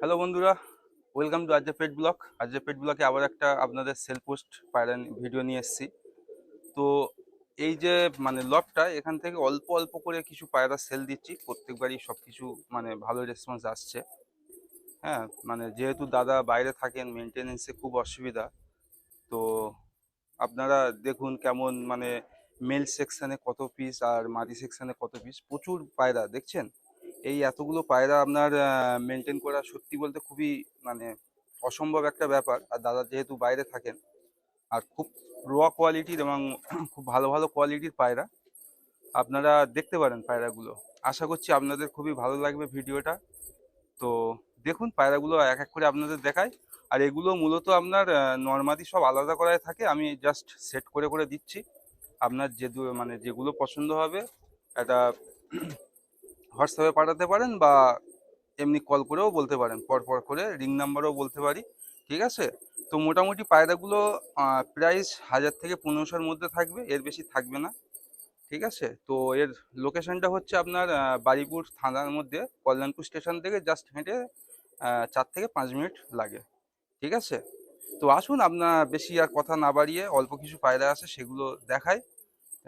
Hello বন্ধুরা। Welcome to আজকে পেট block আজকে পেট ব্লকে আবার একটা আপনাদের সেল পোস্ট পায়রা ভিডিও নিয়ে এসেছি। তো এই যে মানে লবটা এখান থেকে অল্প অল্প করে কিছু পায়রা সেল দিচ্ছি। প্রত্যেকবারই সব কিছু মানে ভালো রেসপন্স আসছে। হ্যাঁ মানে যেহেতু দাদা বাইরে থাকেন মেনটেনেন্সে খুব অসুবিধা। তো আপনারা দেখুন কেমন মানে মেল সেকশানে কত পিস আর মাদি সেকশানে কত পিস প্রচুর পায়রা, দেখছেন? এই এতগুলো পায়রা আপনার মেনটেন করা সত্যি বলতে খুবই মানে অসম্ভব একটা ব্যাপার। আর দাদা যেহেতু বাইরে থাকেন, আর খুব র কোয়ালিটির এবং খুব ভালো ভালো কোয়ালিটির পায়রা, আপনারা দেখতে পারেন পায়রাগুলো। আশা করছি আপনাদের খুবই ভালো লাগবে ভিডিওটা। তো দেখুন পায়রাগুলো এক এক করে আপনাদের দেখায় আর এগুলো মূলত আপনার নর্মাদি সব আলাদা করায় থাকে। আমি জাস্ট সেট করে করে দিচ্ছি। আপনার যে মানে যেগুলো পছন্দ হবে, একটা হোয়াটসঅ্যাপে পাঠাতে পারেন বা এমনি কল করেও বলতে পারেন। পর পর করে রিং নাম্বারও বলতে পারি, ঠিক আছে? তো মোটামুটি পায়রাগুলো প্রাইস হাজার থেকে পনেরোশোর মধ্যে থাকবে, এর বেশি থাকবে না, ঠিক আছে? তো এর লোকেশনটা হচ্ছে আপনার বারুইপুর থানার মধ্যে, কল্যাণপুর স্টেশন থেকে জাস্ট হেঁটে চার থেকে পাঁচ মিনিট লাগে, ঠিক আছে? তো আসুন, আপনার বেশি আর কথা না বাড়িয়ে অল্প কিছু পায়রা আছে সেগুলো দেখাই।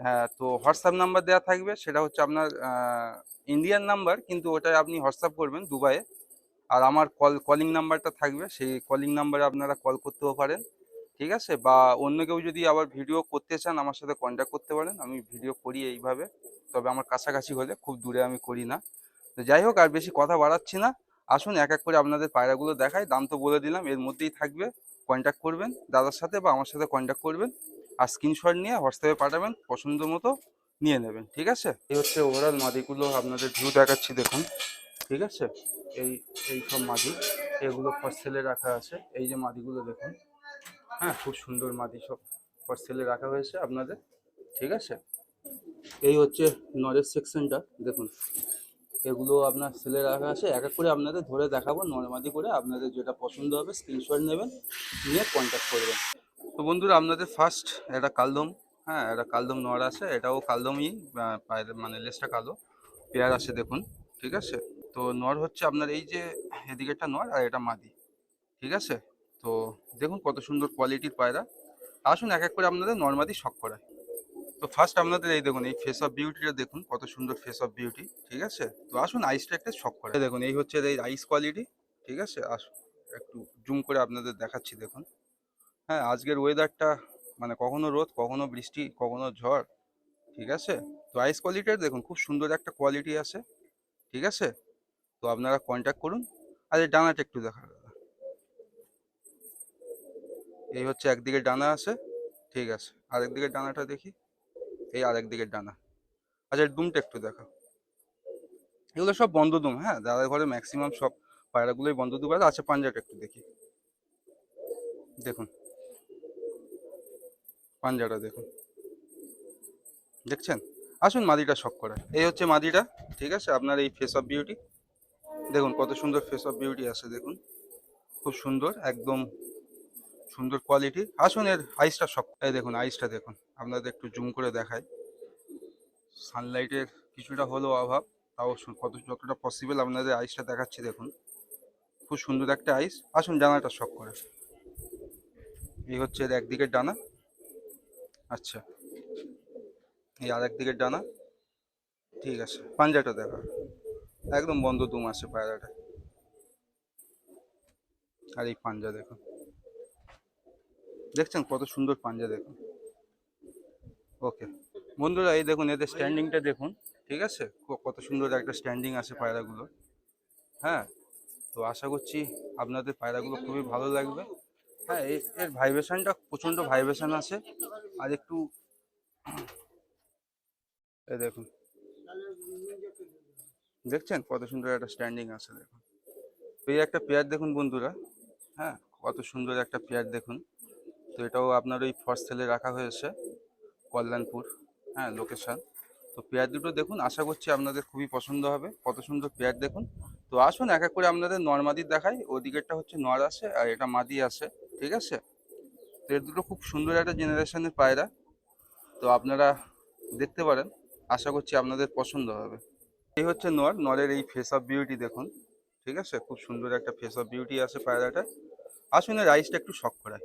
হ্যাঁ তো হোয়াটসঅ্যাপ নাম্বার দেওয়া থাকবে, সেটা হচ্ছে আপনার ইন্ডিয়ান নাম্বার, কিন্তু ওটা আপনি হোয়াটসঅ্যাপ করবেন দুবাইয়ে। আর আমার কল কলিং নাম্বারটা থাকবে, সেই কলিং নাম্বারে আপনারা কল করতেও পারেন, ঠিক আছে? বা অন্য কেউ যদি আবার ভিডিও করতে চান, আমার সাথে কন্ট্যাক্ট করতে পারেন, আমি ভিডিও করি এইভাবে। তবে আমার কাছাকাছি হলে খুব দূরে আমি করি না। তো যাই হোক, আর বেশি কথা বাড়াচ্ছি না। আসুন, এক এক করে আপনাদের পায়রাগুলো দেখাই, দাম তো বলে দিলাম, এর মধ্যেই থাকবে কন্ট্যাক্ট করবেন, দাদার সাথে বা আমার সাথে কন্ট্যাক্ট করবেন। আর স্ক্রিনশট নিয়ে হোয়াটসঅ্যাপে পাঠাবেন, পছন্দ মতো নিয়ে নেবেন, ঠিক আছে? এই হচ্ছে ওভারঅল মাদিগুলো আপনাদের ভিউ দেখাচ্ছি, দেখুন, ঠিক আছে? এই এই সব মাদি, এগুলো ফর সেলে রাখা আছে, এই যে মাদিগুলো দেখুন হ্যাঁ খুব সুন্দর মাদি সব ফর সেলে রাখা হয়েছে আপনাদের, ঠিক আছে? এই হচ্ছে নরেজ সেকশনটা দেখুন, এগুলো আপনার সেলে রাখা আছে, এক এক করে আপনাদের ধরে দেখাবো নর্মাদি করে আপনাদের যেটা পছন্দ হবে স্ক্রিনশট নেবেন, নিয়ে কন্ট্যাক্ট করবেন। তো বন্ধুরা, আপনাদের ফার্স্ট একটা কালদম। হ্যাঁ একটা কালদম নড় আছে। এটাও কালদমই মানে লেসটা কালো। পেয়ার আছে, দেখুন। ঠিক আছে? তো নর হচ্ছে আপনার এই যে, এদিকেরটা নর আর এটা মাদি। ঠিক আছে? তো দেখুন কত সুন্দর কোয়ালিটির পায়রা। আসুন এক এক করে আপনাদের নর্মাদি শখ করায় তো ফার্স্ট আপনাদের এই দেখুন, এই ফেস অফ বিউটিটা দেখুন, কত সুন্দর ফেস অফ বিউটি ঠিক আছে? তো আসুন আইসটা একটা শখ করে দেখুন, এই হচ্ছে এই আইস কোয়ালিটি ঠিক আছে? আসুন একটু জুম করে আপনাদের দেখাচ্ছি, দেখুন। হ্যাঁ আজকের ওয়েদারটা মানে কখনো রোদ, কখনো বৃষ্টি, কখনো ঝড়, ঠিক আছে? তো আইস কোয়ালিটির দেখুন, খুব সুন্দর একটা কোয়ালিটি আছে, ঠিক আছে? তো আপনারা কন্ট্যাক্ট করুন। আর এই ডানাটা একটু দেখা এই হচ্ছে একদিকে ডানা আছে, ঠিক আছে? আরেক দিকের ডানাটা দেখি। এই আরেক দিকের ডানা। আচ্ছা দুমটা একটু দেখা এগুলো সব বন্ধ দুম হ্যাঁ? দাদার ঘরে ম্যাক্সিমাম সব পায়রাগুলোই বন্ধ দুম আছে আচ্ছা পাঞ্জাটা একটু দেখি। দেখুন। পাঞ্জাটা দেখুন। দেখছেন? আসুন মাদিটা শখ করে। এই হচ্ছে মাদিটা, ঠিক আছে? আপনার এই ফেস অফ বিউটি দেখুন, কত সুন্দর ফেস অফ বিউটি আছে, দেখুন। খুব সুন্দর, একদম সুন্দর কোয়ালিটি আসুন এর আইসটা শখ, এই দেখুন আইসটা দেখুন। আপনাদের একটু জুম করে দেখায় সানলাইটের কিছুটা হলেও অভাব, তাও কত যতটা পসিবল আপনাদের আইসটা দেখাচ্ছি, দেখুন। খুব সুন্দর একটা আইস আসুন ডানাটা শখ করে। এই হচ্ছে এর একদিকের ডানা। আচ্ছা। এই আর একদিকের ডানা? ঠিক আছে। পাঞ্জাটা দেখা। একদম বন্ধ দুম আছে পায়রাটা। আর এই পাঞ্জা দেখুন দেখছেন কত সুন্দর পাঞ্জা দেখুন ওকে। বন্ধুরা, এই দেখুন, এদের স্ট্যান্ডিংটা দেখুন। ঠিক আছে? কত সুন্দর একটা স্ট্যান্ডিং আছে পায়রাগুলো হ্যাঁ? তো আশা করছি আপনাদের পায়রাগুলো খুবই ভালো লাগবে। হ্যাঁ এ- এর ভাইব্রেশনটা প্রচণ্ড ভাইব্রেশন আছে। আর একটু এই দেখুন। দেখছেন? কত সুন্দর একটা স্ট্যান্ডিং আছে দেখুন। এই একটা পেয়ার দেখুন বন্ধুরা। হ্যাঁ কত সুন্দর একটা পেয়ার দেখুন। তো এটাও আপনার ওই ফর্স সেলে রাখা হয়েছে, কল্যাণপুর হ্যাঁ লোকেশন তো পেয়ার দুটো দেখুন, আশা করছি আপনাদের খুবই পছন্দ হবে। কত সুন্দর পেয়ার দেখুন। তো আসুন, এক এক করে আপনাদের নর্মাদি দেখাই। ওদিকেরটা হচ্ছে নর আছে আর এটা মাদি আছে ঠিক আছে? তো এর দুটো খুব সুন্দর একটা জেনারেশনের পায়রা। তো আপনারা দেখতে পারেন, আশা করছি আপনাদের পছন্দ হবে। এই হচ্ছে নর, নরের এই ফেস অফ বিউটি দেখুন, ঠিক আছে? খুব সুন্দর একটা ফেস অফ বিউটি আছে পায়রাটা আসুন, এর আইসটা একটু শখ করায়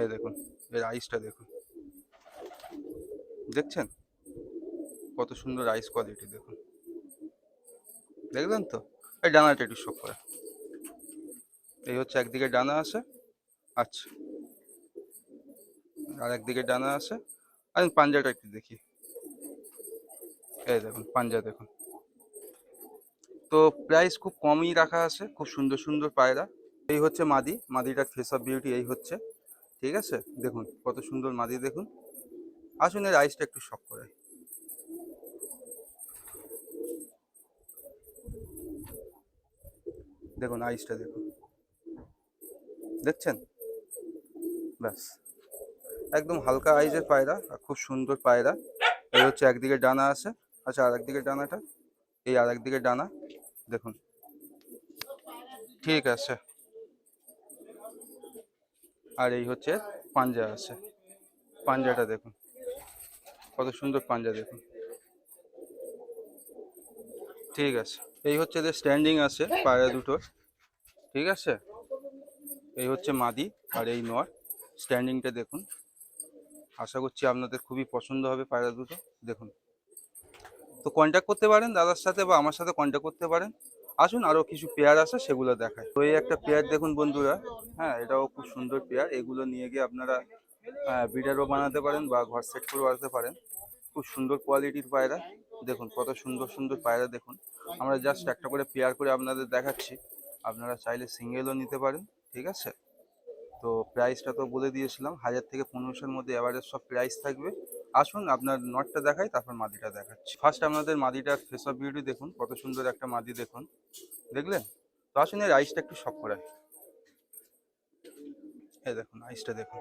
এই দেখুন, এর আইসটা দেখুন। দেখছেন? কত সুন্দর আইস কোয়ালিটি দেখুন। দেখলেন তো? এই ডানাটা একটু শক করা এই হচ্ছে একদিকে ডানা আছে আচ্ছা। আর একদিকে ডানা আছে। আর পাঞ্জাটা একটু দেখি। এই দেখুন, পাঞ্জা দেখুন। তো প্রাইস খুব কমই রাখা আছে, খুব সুন্দর সুন্দর পায়রা। এই হচ্ছে মাদি মাদিটার ফেস অফ বিউটি এই হচ্ছে। ঠিক আছে? দেখুন, কত সুন্দর মাদি, দেখুন। আসুন, এর আইসটা একটু শখ করে। দেখুন আইসটা দেখুন। দেখছেন? ব্যাস। একদম হালকা আইজের পায়রা, আর খুব সুন্দর পায়রা। এই হচ্ছে একদিকে ডানা আছে। আচ্ছা আর একদিকে ডানাটা? এই আর একদিকে ডানা। দেখুন। ঠিক আছে। আর এই হচ্ছে পাঞ্জা আছে। পাঞ্জাটা দেখুন। কত সুন্দর পাঞ্জা দেখুন। ঠিক আছে। এই হচ্ছে যে স্ট্যান্ডিং আছে পায়রা দুটোর। ঠিক আছে? এই হচ্ছে মাদি আর এই নর। স্ট্যান্ডিংটা দেখুন। আশা করছি আপনাদের খুবই পছন্দ হবে পায়রা দুটো। দেখুন। তো কন্ট্যাক্ট করতে পারেন দাদার সাথে বা আমার সাথে কন্ট্যাক্ট করতে পারেন। আসুন আরও কিছু পেয়ার আছে সেগুলো দেখায় তো এই একটা পেয়ার দেখুন বন্ধুরা। হ্যাঁ এটাও খুব সুন্দর পেয়ার এগুলো নিয়ে গিয়ে আপনারা বিডারও বানাতে পারেন বা ঘর সেট করে বানাতে পারেন। খুব সুন্দর কোয়ালিটির পায়রা। দেখুন, কত সুন্দর সুন্দর পায়রা দেখুন। আমরা জাস্ট একটা করে পেয়ার করে আপনাদের দেখাচ্ছি। আপনারা চাইলে সিঙ্গেলও নিতে পারেন। ঠিক আছে? তো প্রাইসটা তো বলে দিয়েছিলাম, হাজার থেকে পনেরোশোর মধ্যে এভারেজ সব প্রাইস থাকবে। আসুন আপনার নটটা দেখাই, তারপর মাদিটা দেখাচ্ছি। ফার্স্ট আপনাদের মাদিটার ফেস অফ বিউটি দেখুন, কত সুন্দর একটা মাদি দেখুন। দেখলেন? তো আসুন এর আইসটা একটু শক করায় এই দেখুন আইসটা দেখুন।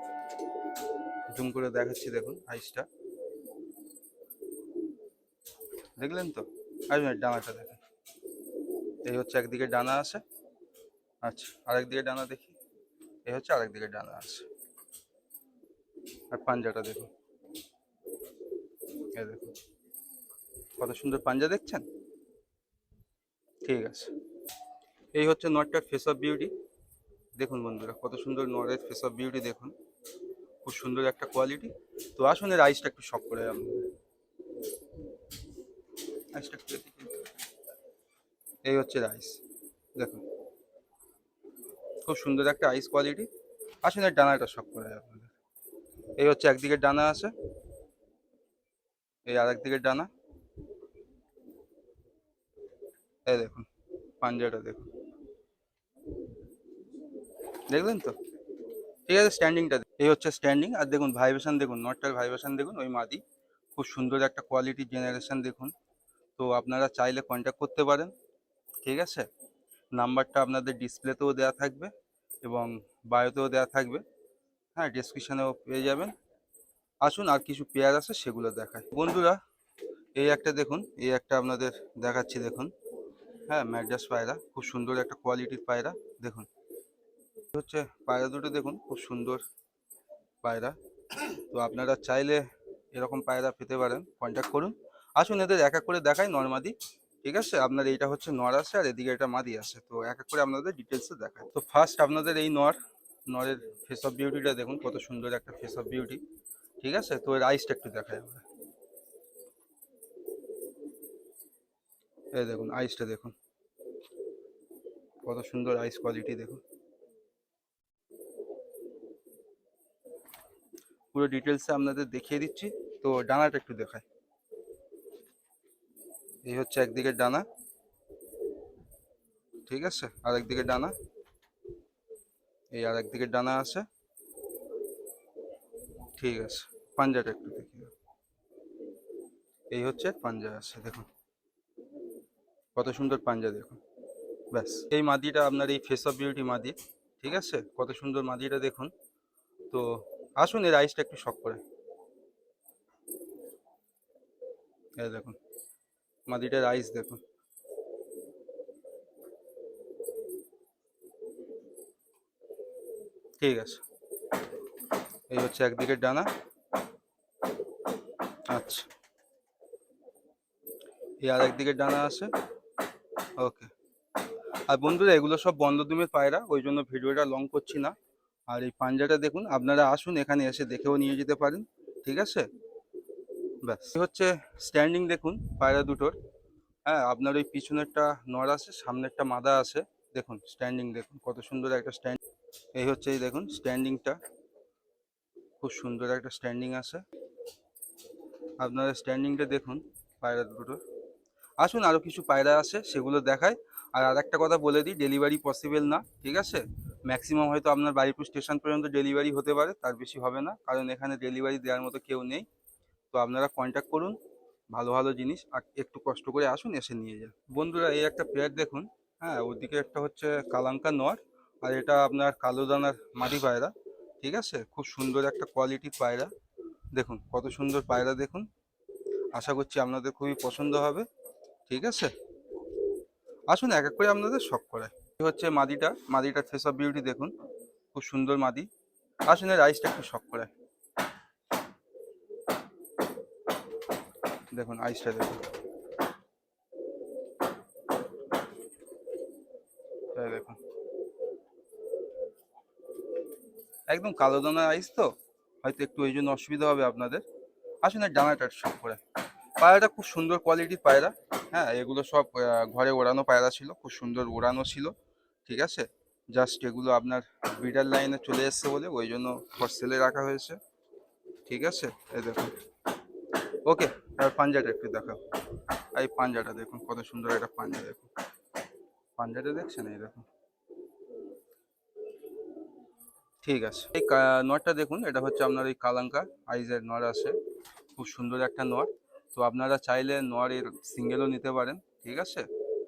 জুম করে দেখাচ্ছি, দেখুন আইসটা দেখলেন তো? আসুন ডানাটা দেখুন। এই হচ্ছে একদিকে ডানা আছে আচ্ছা আরেকদিকে ডানা দেখি। এই হচ্ছে আরেকদিকে ডানা আছে আর পাঞ্জাটা দেখুন। এই দেখুন। কত সুন্দর পাঞ্জা দেখছেন? ঠিক আছে। এই হচ্ছে নটটার ফেস অফ বিউটি দেখুন বন্ধুরা, কত সুন্দর নরের ফেস অফ বিউটি দেখুন। খুব সুন্দর একটা কোয়ালিটি তো আসুন, এর আইসটা একটু শক করে আপনাদের আইসটা এই হচ্ছে রাইস দেখুন। খুব সুন্দর একটা আইস কোয়ালিটি আসুন, এর ডানাটা শক করে আপনাদের। এই হচ্ছে একদিকে ডানা আছে। এই আর একদিকে ডানা। এই দেখুন, পাঞ্জাটা দেখুন। দেখলেন তো? ঠিক আছে স্ট্যান্ডিংটা এই হচ্ছে স্ট্যান্ডিং আর দেখুন ভাইব্রেশন দেখুন নটটার ভাইব্রেশন দেখুন, ওই মাদি। খুব সুন্দর একটা কোয়ালিটি জেনারেশন দেখুন। তো আপনারা চাইলে কন্ট্যাক্ট করতে পারেন। ঠিক আছে? নাম্বারটা আপনাদের ডিসপ্লেতেও দেওয়া থাকবে এবং বায়োতেও দেওয়া থাকবে। হ্যাঁ ডিসক্রিপশানেও পেয়ে যাবেন। আসুন আর কিছু পেয়ার আছে সেগুলো দেখায় বন্ধুরা, এই একটা দেখুন, এই একটা আপনাদের দেখাচ্ছি দেখুন। হ্যাঁ ম্যাড্রাস পায়রা, খুব সুন্দর একটা কোয়ালিটির পায়রা, দেখুন। হচ্ছে পায়রা দুটো, দেখুন, খুব সুন্দর পায়রা। তো আপনারা চাইলে এরকম পায়রা পেতে পারেন কন্ট্যাক্ট করুন। আসুন এদের এক এক করে দেখাই, নর্মাদি। ঠিক আছে? আপনার এইটা হচ্ছে নর আছে আর এদিকে এটা মাদি আছে। তো এক এক করে আপনাদের ডিটেলসে দেখায় তো ফার্স্ট আপনাদের এই নর, নরের ফেস অফ বিউটিটা দেখুন, কত সুন্দর একটা ফেস অফ বিউটি ঠিক আছে? তো এর আইসটা একটু দেখায় আমরা। এই দেখুন আইসটা দেখুন। কত সুন্দর আইস কোয়ালিটি দেখুন। পুরো ডিটেলসে আপনাদের দেখিয়ে দিচ্ছি। তো ডানাটা একটু দেখায় এই হচ্ছে একদিকে ডানা। ঠিক আছে? আর একদিকে ডানা। এই আর একদিকে ডানা আছে। ঠিক আছে। পাঞ্জাটা একটু দেখি। এই হচ্ছে পাঞ্জা আছে, দেখুন। কত সুন্দর পাঞ্জা, দেখুন। ব্যাস। এই মাদিটা আপনার এই ফেস অফ বিউটি মাদি, ঠিক আছে? কত সুন্দর মাদিটা, দেখুন। তো আসুন, এর আইসটা একটু শখ করে। দেখুন। মাদিটার আইস দেখুন ঠিক আছে। এই হচ্ছে একদিকে ডানা। আচ্ছা। এই আর একদিকে ডানা আছে। ওকে। আর বন্ধুরা, এগুলো সব বন্ধ দুমের পায়রা, ওই জন্য ভিডিওটা লং করছি না। আর এই পাঞ্জাটা দেখুন, আপনারা আসুন এখানে এসে দেখেও নিয়ে যেতে পারেন। ঠিক আছে? ব্যাস। হচ্ছে স্ট্যান্ডিং দেখুন, পায়রা দুটোর। হ্যাঁ আপনার ওই পিছনেরটা নড় আছে, সামনেরটা মাদা আছে। দেখুন স্ট্যান্ডিং দেখুন, কত সুন্দর একটা স্ট্যান্ড এই হচ্ছে এই দেখুন স্ট্যান্ডিংটা খুব সুন্দর একটা স্ট্যান্ডিং আছে। আপনারা স্ট্যান্ডিংটা দেখুন, পায়রা দুটোর। আসুন আরও কিছু পায়রা আছে, সেগুলো দেখায় আর আর একটা কথা বলে দিই ডেলিভারি পসিবল না, ঠিক আছে? ম্যাক্সিমাম হয়তো আপনার বাড়িপুর স্টেশন পর্যন্ত ডেলিভারি হতে পারে, তার বেশি হবে না, কারণ এখানে ডেলিভারি দেওয়ার মতো কেউ নেই। তো আপনারা কন্ট্যাক্ট করুন, ভালো ভালো জিনিস একটু কষ্ট করে আসুন, এসে নিয়ে যান। বন্ধুরা, এই একটা পেয়ার দেখুন হ্যাঁ ওদিকে একটা হচ্ছে কালাঙ্কা নর, আর এটা আপনার কালো দানার মাটি পায়রা, ঠিক আছে? খুব সুন্দর একটা কোয়ালিটির পায়রা, দেখুন, কত সুন্দর পায়রা দেখুন। আশা করছি আপনাদের খুবই পছন্দ হবে, ঠিক আছে? আসুন, এক এক করে আপনাদের শখ করে এই হচ্ছে মাদিটা, মাদিটার ফেস অফ বিউটি দেখুন, খুব সুন্দর মাদি। আসুন, এর আইসটা একটু শখ করে দেখুন আইসটা দেখুন। দেখুন। একদম কালো দানার আইস তো, হয়তো একটু ওই জন্য অসুবিধা হবে আপনাদের। আসুন এর ডানাটা শখ করে। পায়রাটা খুব সুন্দর কোয়ালিটির পায়রা। হ্যাঁ এগুলো সব ঘরে ওড়ানো পায়রা ছিল, খুব সুন্দর ওড়ানো ছিল। ঠিক আছে? জাস্ট এগুলো আপনার ব্রিডার লাইনে চলে এসছে বলে, ওই জন্য ফর সেলে রাখা হয়েছে। ঠিক আছে? এই দেখুন। ওকে, আর পাঞ্জাটা একটু দেখাও। এই পাঞ্জাটা দেখুন, কত সুন্দর একটা পাঞ্জা দেখুন। পাঞ্জাটা দেখছেন? এই দেখুন। ঠিক আছে। এই নটটা দেখুন, এটা হচ্ছে আপনার এই কালাঙ্কা, আইজের নর আছে। খুব সুন্দর একটা নর তো আপনারা চাইলে নর এর সিঙ্গেলও নিতে পারেন, ঠিক আছে?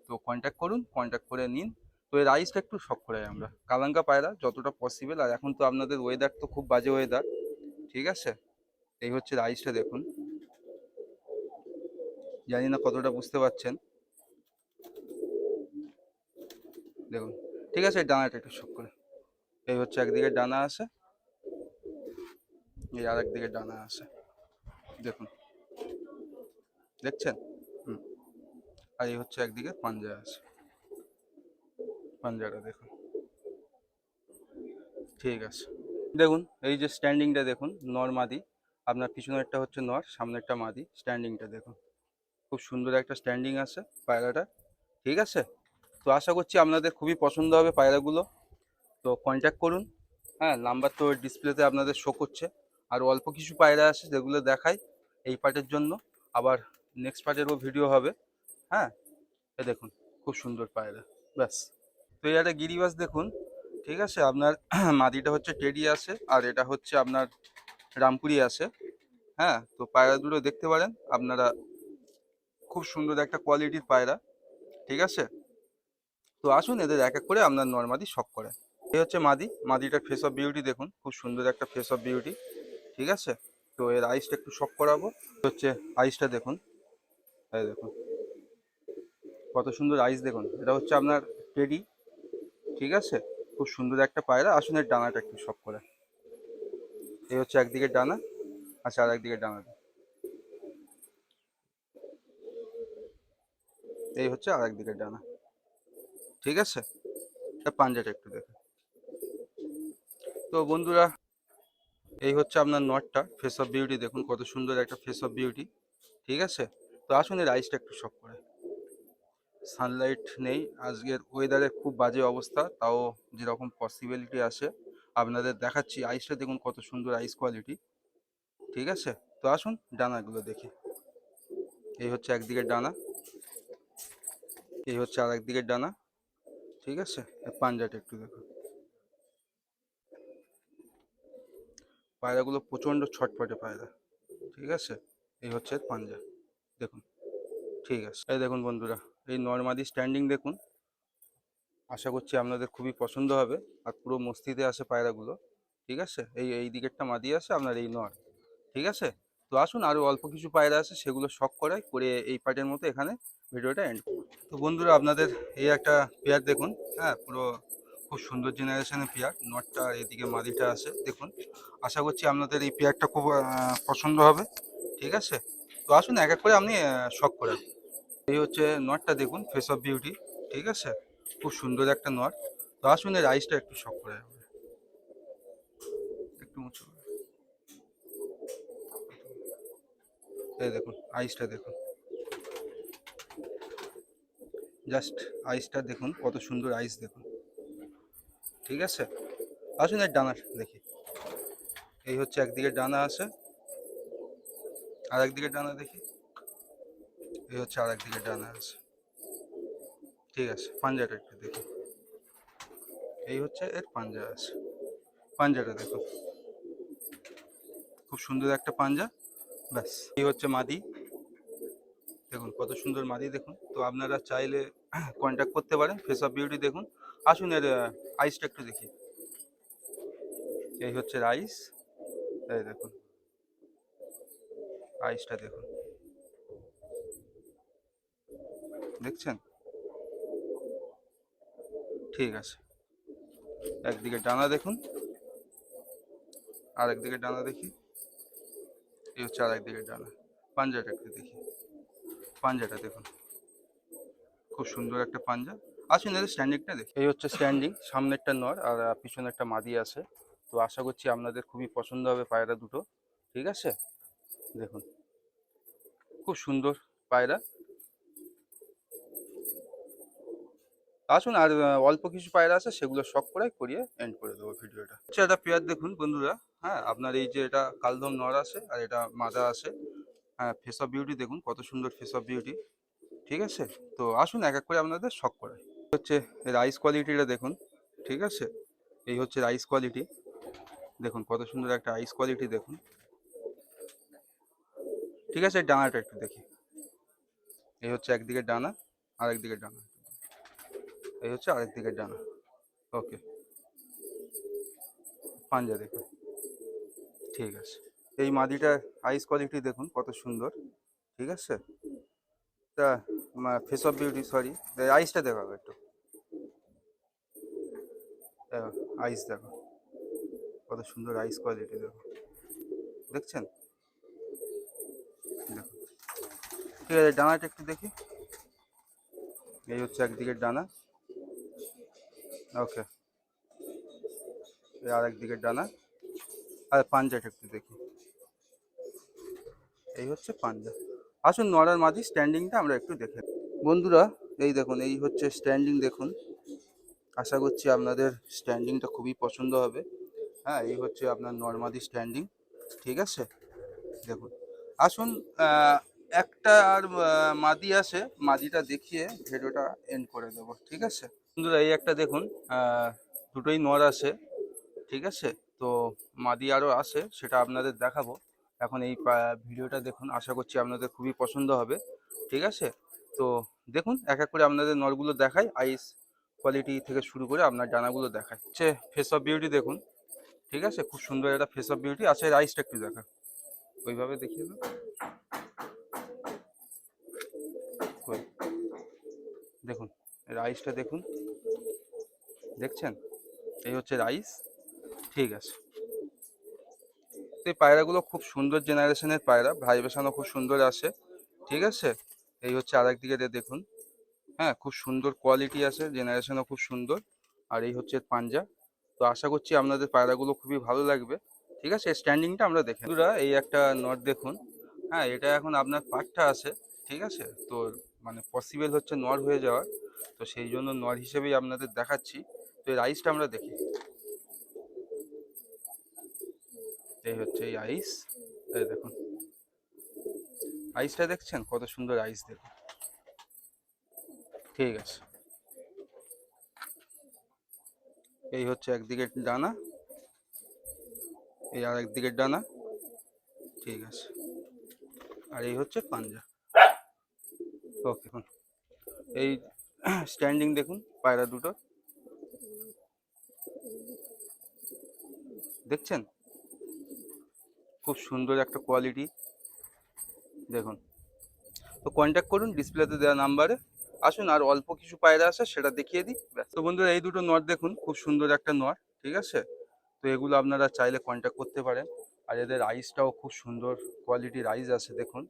তো কন্ট্যাক্ট করুন কন্ট্যাক্ট করে নিন। তো এর আইসটা একটু শখ করাই আমরা। কালাঙ্কা পায়রা, যতটা পসিবল আর এখন তো আপনাদের ওয়েদার তো খুব বাজে ওয়েদার ঠিক আছে? এই হচ্ছে আইসটা দেখুন। জানি না কতটা বুঝতে পারছেন। দেখুন, ঠিক আছে ডানাটা একটু শখ করে। এই হচ্ছে একদিকে ডানা আছে, এই আর একদিকে ডানা আছে। দেখুন, দেখছেন? হুম, আর এই হচ্ছে একদিকে পাঞ্জা আছে। পাঞ্জাটা দেখুন, ঠিক আছে। দেখুন, এই যে স্ট্যান্ডিংটা দেখুন, নর মাদি। আপনার পিছনেরটা হচ্ছে নর, সামনেরটা মাদি। স্ট্যান্ডিংটা দেখুন। খুব সুন্দর একটা স্ট্যান্ডিং আছে পায়রাটা ঠিক আছে? তো আশা করছি আপনাদের খুবই পছন্দ হবে পায়রাগুলো। তো কন্ট্যাক্ট করুন। হ্যাঁ নাম্বার তো ডিসপ্লেতে আপনাদের শো করছে। আর অল্প কিছু পায়রা আছে যেগুলো দেখাই এই পার্টের জন্য। আবার নেক্সট পার্টেরও ভিডিও হবে। হ্যাঁ? এ দেখুন, খুব সুন্দর পায়রা। ব্যাস। তো একটা গিরিবাস দেখুন। ঠিক আছে? আপনার মাদিটা হচ্ছে টেডি আছে, আর এটা হচ্ছে আপনার রামপুরি আছে। হ্যাঁ? তো পায়রা দুটো দেখতে পারেন। আপনারা খুব সুন্দর একটা কোয়ালিটির পায়রা, ঠিক আছে? তো আসুন এদের এক এক করে আপনার নর্মাদি শখ করে এই হচ্ছে মাদি, মাদিটার ফেস অফ বিউটি দেখুন, খুব সুন্দর একটা ফেস অফ বিউটি ঠিক আছে? তো এর আইসটা একটু শখ করাবো। হচ্ছে আইসটা দেখুন, এই দেখুন। কত সুন্দর আইস দেখুন, এটা হচ্ছে আপনার টেডি ঠিক আছে? খুব সুন্দর একটা পায়রা, আসুন এর ডানাটা একটু শখ করে। এই হচ্ছে একদিকে ডানা আচ্ছা আর একদিকে ডানা এই হচ্ছে আর একদিকে ডানা। ঠিক আছে? পাঞ্জাটা একটু দেখে। তো বন্ধুরা, এই হচ্ছে আপনার নটটা ফেস অফ বিউটি দেখুন কত সুন্দর একটা ফেস অফ বিউটি ঠিক আছে? তো আসুন এর আইসটা একটু শখ করে সানলাইট নেই, আজকের ওয়েদারের খুব বাজে অবস্থা, তাও যেরকম পসিবিলিটি আছে, আপনাদের দেখাচ্ছি আইসটা দেখুন কত সুন্দর আইস কোয়ালিটি ঠিক আছে? তো আসুন ডানাগুলো দেখি। এই হচ্ছে একদিকের ডানা। এই হচ্ছে আর একদিকের ডানা। ঠিক আছে? পাঞ্জাটা একটু দেখুন পায়রাগুলো প্রচণ্ড ছটপটে পায়রা। ঠিক আছে? এই হচ্ছে পাঞ্জা। দেখুন। ঠিক আছে। এই দেখুন বন্ধুরা, এই নর্মাদি স্ট্যান্ডিং দেখুন। আশা করছি আপনাদের খুবই পছন্দ হবে আর পুরো মস্তিতে আছে পায়রাগুলো। ঠিক আছে? এই এই দিকেরটা মাদি আছে, আপনার এই নর। ঠিক আছে? তো আসুন আরও অল্প কিছু পায়রা আছে, সেগুলো শখ করাই করে এই পার্টের মতো এখানে ভিডিওটা এন্ড তো বন্ধুরা, আপনাদের এই একটা পেয়ার দেখুন হ্যাঁ পুরো খুব সুন্দর জেনারেশনের পেয়ার নটটা এদিকে মাদিটা আছে, দেখুন। আশা করছি আপনাদের এই পেয়ারটা খুব পছন্দ হবে, ঠিক আছে? তো আসুন এক এক করে আপনি শখ করেন। এই হচ্ছে নটটা দেখুন ফেস অফ বিউটি ঠিক আছে? খুব সুন্দর একটা নট তো আসুন এর আইসটা একটু শখ করে যাবে একটু উঁচু করে। এই দেখুন আইসটা দেখুন। জাস্ট আইসটা দেখুন, কত সুন্দর আইস দেখুন। ঠিক আছে? আসুন এর ডানা দেখি। এই হচ্ছে একদিকে ডানা আছে। আর একদিকে ডানা দেখি। এই হচ্ছে আর একদিকে ডানা আছে। ঠিক আছে, পাঞ্জাটা একটু দেখি। এই হচ্ছে এর পাঞ্জা আছে। পাঞ্জাটা দেখুন। খুব সুন্দর একটা পাঞ্জা। ব্যাস। এই হচ্ছে মাদি। দেখুন, কত সুন্দর মাদি, দেখুন। তো আপনারা চাইলে কন্ট্যাক্ট করতে পারেন। ফেস অফ বিউটি দেখুন। আসুন এর আইসটা একটু দেখি। এই হচ্ছে রাইস এই দেখুন। আইসটা দেখুন। দেখছেন? ঠিক আছে। একদিকে ডানা দেখুন। আর একদিকে ডানা দেখি। এই হচ্ছে আর একদিকে ডানা পাঞ্জাটা একটু দেখি। পাঞ্জাটা দেখুন। খুব সুন্দর একটা পাঞ্জা। আসুন এদের স্ট্যান্ডিংটা দেখি। এই হচ্ছে স্ট্যান্ডিং সামনেরটা নর আর পিছনে একটা মাদি আছে। তো আশা করছি আপনাদের খুবই পছন্দ হবে পায়রা দুটো। ঠিক আছে? দেখুন। খুব সুন্দর পায়রা। আসুন আর অল্প কিছু পায়রা আছে সেগুলো শখ করে করিয়ে এন্ড করে দেবো ভিডিওটা। আচ্ছা এটা পেয়ার দেখুন বন্ধুরা। হ্যাঁ আপনার এই যে এটা কালদম নর আছে আর এটা মাদা আছে। হ্যাঁ ফেস অফ বিউটি দেখুন, কত সুন্দর ফেস অফ বিউটি ঠিক আছে? তো আসুন এক এক করে আপনাদের শখ করে। হচ্ছে রাইস কোয়ালিটিটা দেখুন, ঠিক আছে? এই হচ্ছে রাইস কোয়ালিটি দেখুন, কত সুন্দর একটা আইস কোয়ালিটি দেখুন। ঠিক আছে, ডানাটা একটু দেখি। এই হচ্ছে একদিকে ডানা আর একদিকে ডানা। এই হচ্ছে আরেক দিকের ডানা। ওকে পাঞ্জা দেখুন। ঠিক আছে। এই মাদিটা আইস কোয়ালিটি দেখুন কত সুন্দর, ঠিক আছে? তা ফেস অফ বিউটি সরি আইসটা দেখাবো একটু। আইস দেখো। কত সুন্দর আইস কোয়ালিটি দেখো। দেখছেন? দেখো। ঠিক আছে, ডানাটা একটু দেখি। এই হচ্ছে একদিকের ডানা। ওকে। আর ডানা। আর পাঞ্জাটা একটু দেখি। এই হচ্ছে পাঞ্জা। আসুন নড়ার মাঝি স্ট্যান্ডিংটা আমরা একটু দেখে বন্ধুরা, এই দেখুন, এই হচ্ছে স্ট্যান্ডিং দেখুন। আশা করছি আপনাদের স্ট্যান্ডিংটা খুবই পছন্দ হবে। হ্যাঁ এই হচ্ছে আপনার নর্মাদি স্ট্যান্ডিং ঠিক আছে? দেখুন, আসুন একটা আর মাদি আছে মাদিটা দেখিয়ে ভিডিওটা এন্ড করে দেবো, ঠিক আছে? বন্ধুরা, এই একটা দেখুন দুটোই নর আছে ঠিক আছে? তো মাদি আরও আছে সেটা আপনাদের দেখাবো। এখন এই ভিডিওটা দেখুন, আশা করছি আপনাদের খুবই পছন্দ হবে, ঠিক আছে? তো দেখুন, এক এক করে আপনাদের নরগুলো দেখাই, আইস কোয়ালিটি থেকে শুরু করে আপনার ডানাগুলো দেখায় হচ্ছে ফেস অফ বিউটি দেখুন, ঠিক আছে? খুব সুন্দর একটা ফেস অফ বিউটি আছে রাইসটা একটু দেখা। ওইভাবে দেখিয়ে কই? দেখুন রাইসটা দেখুন। দেখছেন? এই হচ্ছে রাইস ঠিক আছে। এই পায়রাগুলো খুব সুন্দর জেনারেশনের পায়রা ভাইব্রেশনও খুব সুন্দর আসে ঠিক আছে? এই হচ্ছে আর একদিকে দেখুন। হ্যাঁ খুব সুন্দর কোয়ালিটি আছে জেনারেশনও খুব সুন্দর। আর এই হচ্ছে পাঞ্জা। তো আশা করছি আপনাদের পায়রাগুলো খুবই ভালো লাগবে ঠিক আছে? স্ট্যান্ডিংটা আমরা দেখে বন্ধুরা, এই একটা নট দেখুন। হ্যাঁ এটা এখন আপনার পাটটা আছে ঠিক আছে? তো মানে পসিবল হচ্ছে নর হয়ে যাওয়ার। তো সেই জন্য নর হিসেবেই আপনাদের দেখাচ্ছি। তো এই রাইসটা আমরা দেখি। এই হচ্ছে এই আইস এই দেখুন। আইসটা দেখছেন? কত সুন্দর আইস দেখুন। ঠিক আছে। এই হচ্ছে একদিকে ডানা। এই আর একদিকের ডানা। ঠিক আছে। আর এই হচ্ছে পাঞ্জা। ওকে এই স্ট্যান্ডিং দেখুন, পায়রা দুটো। দেখছেন? খুব সুন্দর একটা কোয়ালিটি দেখুন। তো কন্ট্যাক্ট করুন ডিসপ্লেতে দেওয়া নাম্বারে আসুন, আর অল্প কিছু পায়রা আছে, সেটা দেখিয়ে দিই। তো বন্ধুরা, এই দুটো নট দেখুন, খুব সুন্দর একটা নট ঠিক আছে? তো এগুলো আপনারা চাইলে কন্ট্যাক্ট করতে পারেন। আর এদের আইসটাও খুব সুন্দর কোয়ালিটির আইস আছে, দেখুন।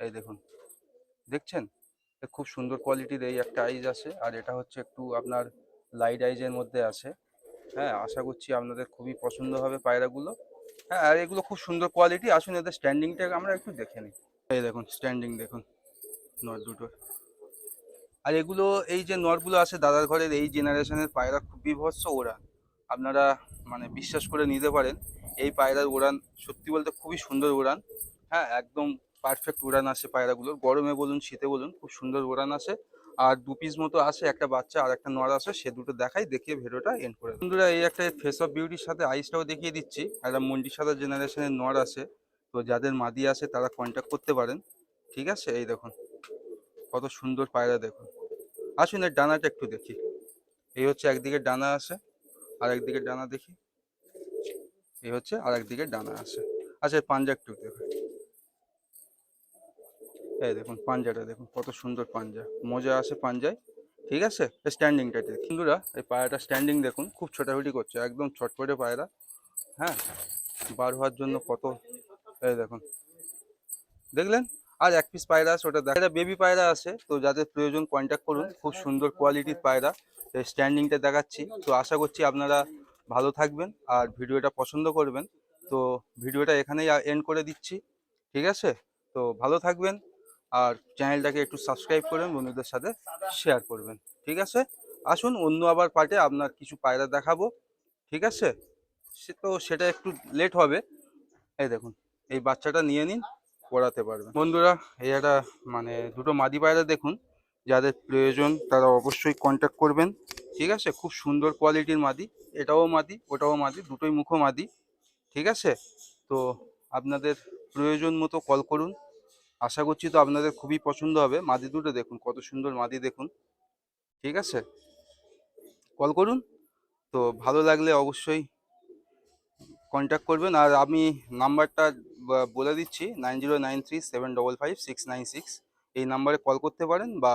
এই দেখুন। দেখছেন? খুব সুন্দর কোয়ালিটির এই একটা আইজ আছে। আর এটা হচ্ছে একটু আপনার লাইট আইজের মধ্যে আছে। হ্যাঁ আশা করছি আপনাদের খুবই পছন্দ হবে পায়রাগুলো। হ্যাঁ আর এগুলো খুব সুন্দর কোয়ালিটি আসুন এদের স্ট্যান্ডিংটাকে আমরা একটু দেখে নিই। এই দেখুন স্ট্যান্ডিং দেখুন নট দুটোর। আর এগুলো, এই যে নটগুলো আছে দাদার ঘরের, এই জেনারেশনের পায়রা খুব বিভৎস ওড়ান আপনারা মানে বিশ্বাস করে নিতে পারেন, এই পায়রার উড়ান সত্যি বলতে খুবই সুন্দর উড়ান হ্যাঁ একদম পারফেক্ট উড়ান আসে পায়রাগুলোর। গরমে বলুন, শীতে বলুন, খুব সুন্দর উড়ান আসে আর দু পিস মতো আসে, একটা বাচ্চা আর একটা নর আসে, সে দুটো দেখাই, দেখিয়ে ভিডিওটা এন্ড করে। বন্ধুরা, এই একটা ফেস অফ বিউটির সাথে আইসটাও দেখিয়ে দিচ্ছি। একটা মন্ডি সাদা জেনারেশনের নর আছে তো যাদের মাদি আছে তারা কন্ট্যাক্ট করতে পারেন। ঠিক আছে? এই দেখুন। কত সুন্দর পায়রা দেখুন। আসুন, এর ডানাটা একটু দেখি। এই হচ্ছে একদিকে ডানা আছে আর একদিকে ডানা দেখি। এই হচ্ছে আর একদিকে ডানা আছে আচ্ছা পাঞ্জা একটু দেখুন। এই দেখুন পাঞ্জাটা, দেখুন কত সুন্দর পাঞ্জা। মজা আছে পাঞ্জায়, ঠিক আছে? স্ট্যান্ডিংটা বন্ধুরা, এই পায়রাটা স্ট্যান্ডিং দেখুন, খুব ছোটাছুটি করছে, একদম ছটপটে পায়রা হ্যাঁ? বার হওয়ার জন্য কত, এই দেখুন। দেখলেন? আর এক পিস পায়রা আছে, ওটা দেখা বেবি পায়রা আছে, তো যাদের প্রয়োজন কন্ট্যাক্ট করুন, খুব সুন্দর কোয়ালিটির পায়রা। স্ট্যান্ডিংটা দেখাচ্ছি। তো আশা করছি আপনারা ভালো থাকবেন আর ভিডিওটা পছন্দ করবেন। তো ভিডিওটা এখানেই এন্ড করে দিচ্ছি, ঠিক আছে? তো ভালো থাকবেন। আর চ্যানেলটাকে একটু সাবস্ক্রাইব করবেন, বন্ধুদের সাথে শেয়ার করবেন, ঠিক আছে? আসুন, অন্য আবার পার্টে আপনার কিছু পায়রা দেখাবো, ঠিক আছে? সে তো সেটা একটু লেট হবে। এই দেখুন, এই বাচ্চাটা নিয়ে নিন, পড়াতে পারবেন। বন্ধুরা, এই একটা মানে দুটো মাদি পায়রা দেখুন, যাদের প্রয়োজন তারা অবশ্যই কন্ট্যাক্ট করবেন, ঠিক আছে? খুব সুন্দর কোয়ালিটির মাদি, এটাও মাদি, ওটাও মাদি, দুটোই মুখো মাদি, ঠিক আছে? তো আপনাদের প্রয়োজন মতো কল করুন আশা করছি তো আপনাদের খুবই পছন্দ হবে। মাদি দুটো দেখুন, কত সুন্দর মাদি দেখুন। ঠিক আছে? কল করুন। তো ভালো লাগলে অবশ্যই কন্ট্যাক্ট করবেন। আর আমি নাম্বারটা বলে দিচ্ছি nine zero nine three seven double five six nine six এই নাম্বারে কল করতে পারেন বা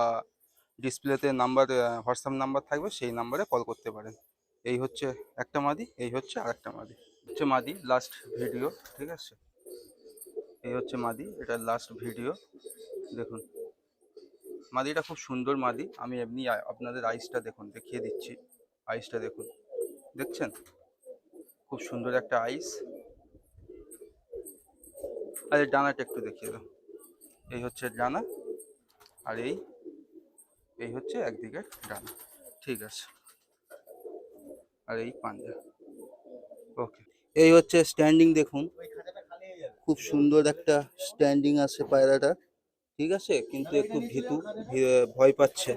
ডিসপ্লেতে নাম্বার হোয়াটসঅ্যাপ নাম্বার থাকবে, সেই নাম্বারে কল করতে পারেন। এই হচ্ছে একটা মাদি, এই হচ্ছে আরেকটা মাদি। হচ্ছে মাদি লাস্ট ভিডিও ঠিক আছে? এই হচ্ছে মাদি, এটা লাস্ট ভিডিও দেখুন, মাদিটা খুব সুন্দর মাদি। আমি এমনি আপনাদের আইসটা দেখুন, দেখিয়ে দিচ্ছি। আইসটা দেখুন, দেখছেন? খুব সুন্দর একটা আইস আর এই ডানাটা একটু দেখিয়ে দাও। এই হচ্ছে ডানা, আর এই এই হচ্ছে একদিকে ডানা। ঠিক আছে। আর এই পাঞ্জা। ওকে এই হচ্ছে স্ট্যান্ডিং দেখুন। খুব সুন্দর একটা স্ট্যান্ডিং আছে পায়রাটা ঠিক আছে? কিন্তু একটু ভীতু ভয় পাচ্ছে।